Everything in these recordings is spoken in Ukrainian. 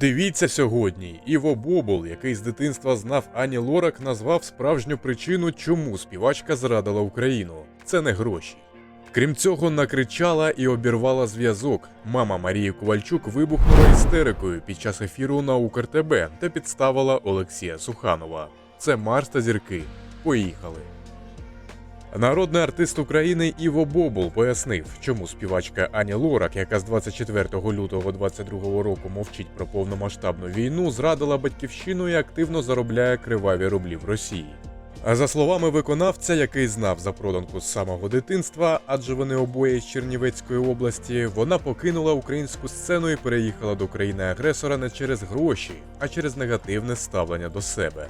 Дивіться сьогодні. Іво Бобул, який з дитинства знав Ані Лорак, назвав справжню причину, чому співачка зрадила Україну. Це не гроші. Крім цього, накричала і обірвала зв'язок. Мама Марії Ковальчук вибухнула істерикою під час ефіру на УкрТБ та підставила Олексія Суханова. Це Марс та зірки. Поїхали. Народний артист України Іво Бобул пояснив, чому співачка Ані Лорак, яка з 24 лютого 22 року мовчить про повномасштабну війну, зрадила батьківщину і активно заробляє криваві рублі в Росії. А за словами виконавця, який знав за проданку з самого дитинства, адже вони обоє з Чернівецької області, вона покинула українську сцену і переїхала до країни-агресора не через гроші, а через негативне ставлення до себе.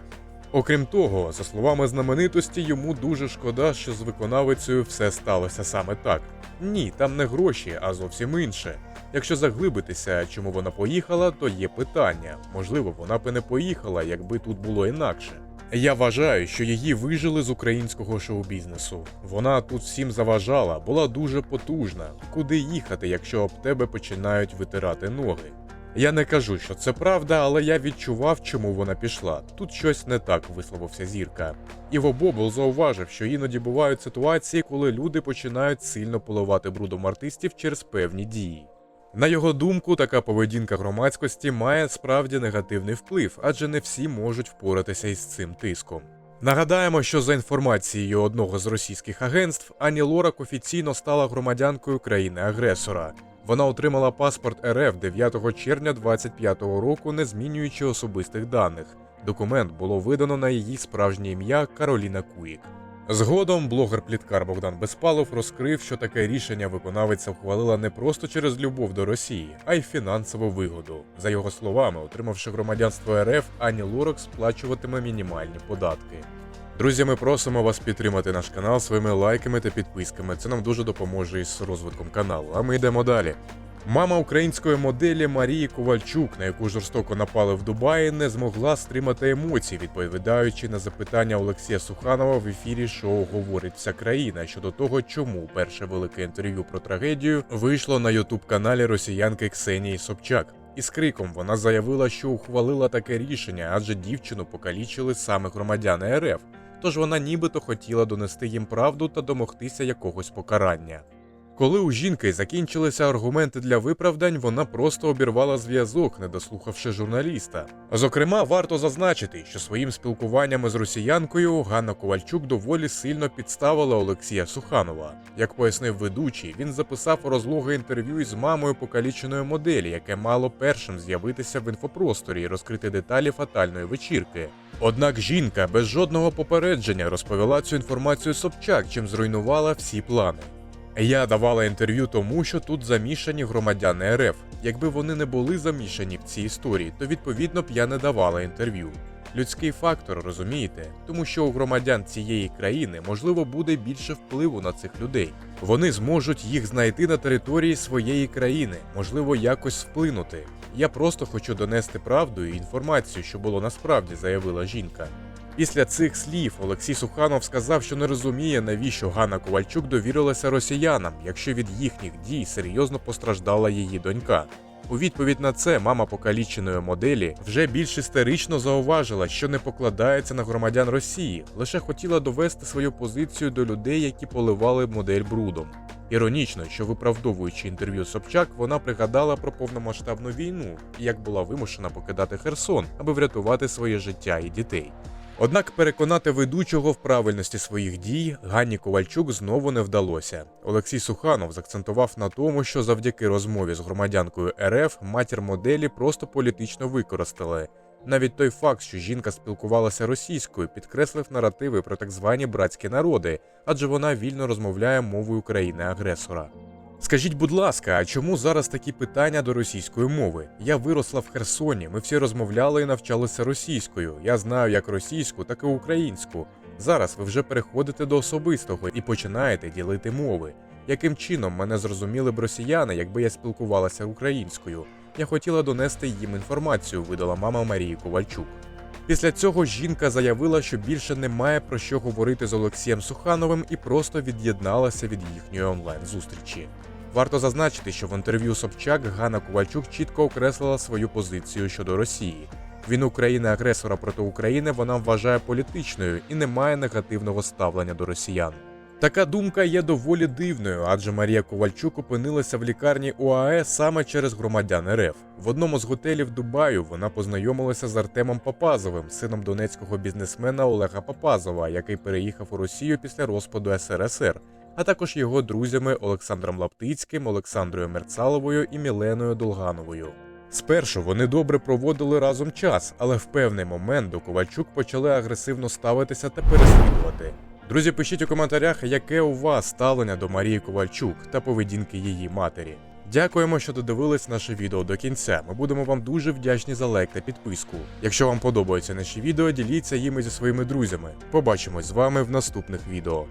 Окрім того, за словами знаменитості, йому дуже шкода, що з виконавицею все сталося саме так. Ні, там не гроші, а зовсім інше. Якщо заглибитися, чому вона поїхала, то є питання. Можливо, вона б і не поїхала, якби тут було інакше. Я вважаю, що її вижили з українського шоу-бізнесу. Вона тут всім заважала, була дуже потужна. Куди їхати, якщо об тебе починають витирати ноги? Я не кажу, що це правда, але я відчував, чому вона пішла. Тут щось не так висловився зірка. Іво Бобл зауважив, що іноді бувають ситуації, коли люди починають сильно поливати брудом артистів через певні дії. На його думку, така поведінка громадськості має справді негативний вплив, адже не всі можуть впоратися із цим тиском. Нагадаємо, що за інформацією одного з російських агентств, Ані Лорак офіційно стала громадянкою країни-агресора. Вона отримала паспорт РФ 9 червня 25-го року, не змінюючи особистих даних. Документ було видано на її справжнє ім'я Кароліна Куїк. Згодом блогер-пліткар Богдан Безпалов розкрив, що таке рішення виконавиця ухвалила не просто через любов до Росії, а й фінансову вигоду. За його словами, отримавши громадянство РФ, Ані Лорак сплачуватиме мінімальні податки. Друзі, ми просимо вас підтримати наш канал своїми лайками та підписками. Це нам дуже допоможе із розвитком каналу. А ми йдемо далі. Мама української моделі Марії Ковальчук, на яку жорстоко напали в Дубаї, не змогла стримати емоцій, відповідаючи на запитання Олексія Суханова в ефірі шоу Говорить вся країна щодо того, чому перше велике інтерв'ю про трагедію вийшло на ютуб-каналі росіянки Ксенії Собчак. Із криком вона заявила, що ухвалила таке рішення, адже дівчину покалічили саме громадяни РФ. Тож вона нібито хотіла донести їм правду та домогтися якогось покарання. Коли у жінки закінчилися аргументи для виправдань, вона просто обірвала зв'язок, не дослухавши журналіста. Зокрема, варто зазначити, що своїм спілкуванням з росіянкою Ганна Ковальчук доволі сильно підставила Олексія Суханова. Як пояснив ведучий, він записав розлоге інтерв'ю із мамою покаліченої моделі, яке мало першим з'явитися в інфопросторі і розкрити деталі фатальної вечірки. Однак жінка без жодного попередження розповіла цю інформацію Собчак, чим зруйнувала всі плани. Я давала інтерв'ю тому, що тут замішані громадяни РФ. Якби вони не були замішані в цій історії, то відповідно б я не давала інтерв'ю. Людський фактор, розумієте, тому що у громадян цієї країни можливо буде більше впливу на цих людей. Вони зможуть їх знайти на території своєї країни, можливо, якось вплинути. Я просто хочу донести правду і інформацію, що було насправді, заявила жінка. Після цих слів Олексій Суханов сказав, що не розуміє, навіщо Ганна Ковальчук довірилася росіянам, якщо від їхніх дій серйозно постраждала її донька. У відповідь на це мама покаліченої моделі вже більш істерично зауважила, що не покладається на громадян Росії, лише хотіла довести свою позицію до людей, які поливали модель брудом. Іронічно, що виправдовуючи інтерв'ю Собчак, вона пригадала про повномасштабну війну і як була вимушена покидати Херсон, аби врятувати своє життя і дітей. Однак переконати ведучого в правильності своїх дій Ганні Ковальчук знову не вдалося. Олексій Суханов закцентував на тому, що завдяки розмові з громадянкою РФ матір моделі просто політично використали. Навіть той факт, що жінка спілкувалася російською, підкреслив наративи про так звані братські народи, адже вона вільно розмовляє мовою країни-агресора. Скажіть, будь ласка, а чому зараз такі питання до російської мови? Я виросла в Херсоні, ми всі розмовляли і навчалися російською. Я знаю як російську, так і українську. Зараз ви вже переходите до особистого і починаєте ділити мови. Яким чином мене зрозуміли б росіяни, якби я спілкувалася українською? Я хотіла донести їм інформацію, видала мама Марії Ковальчук. Після цього жінка заявила, що більше немає про що говорити з Олексієм Сухановим і просто від'єдналася від їхньої онлайн-зустрічі. Варто зазначити, що в інтерв'ю Собчак Ганна Ковальчук чітко окреслила свою позицію щодо Росії. Війну країни-агресора проти України вона вважає політичною і не має негативного ставлення до росіян. Така думка є доволі дивною, адже Марія Ковальчук опинилася в лікарні УАЕ саме через громадян РФ. В одному з готелів Дубаю вона познайомилася з Артемом Папазовим, сином донецького бізнесмена Олега Папазова, який переїхав у Росію після розпаду СРСР, а також його друзями Олександром Лаптицьким, Олександрою Мерцаловою і Міленою Долгановою. Спершу вони добре проводили разом час, але в певний момент до Ковальчук почали агресивно ставитися та переслідувати. Друзі, пишіть у коментарях, яке у вас ставлення до Марії Ковальчук та поведінки її матері. Дякуємо, що додивились наше відео до кінця. Ми будемо вам дуже вдячні за лайк та підписку. Якщо вам подобаються наші відео, діліться їми зі своїми друзями. Побачимось з вами в наступних відео.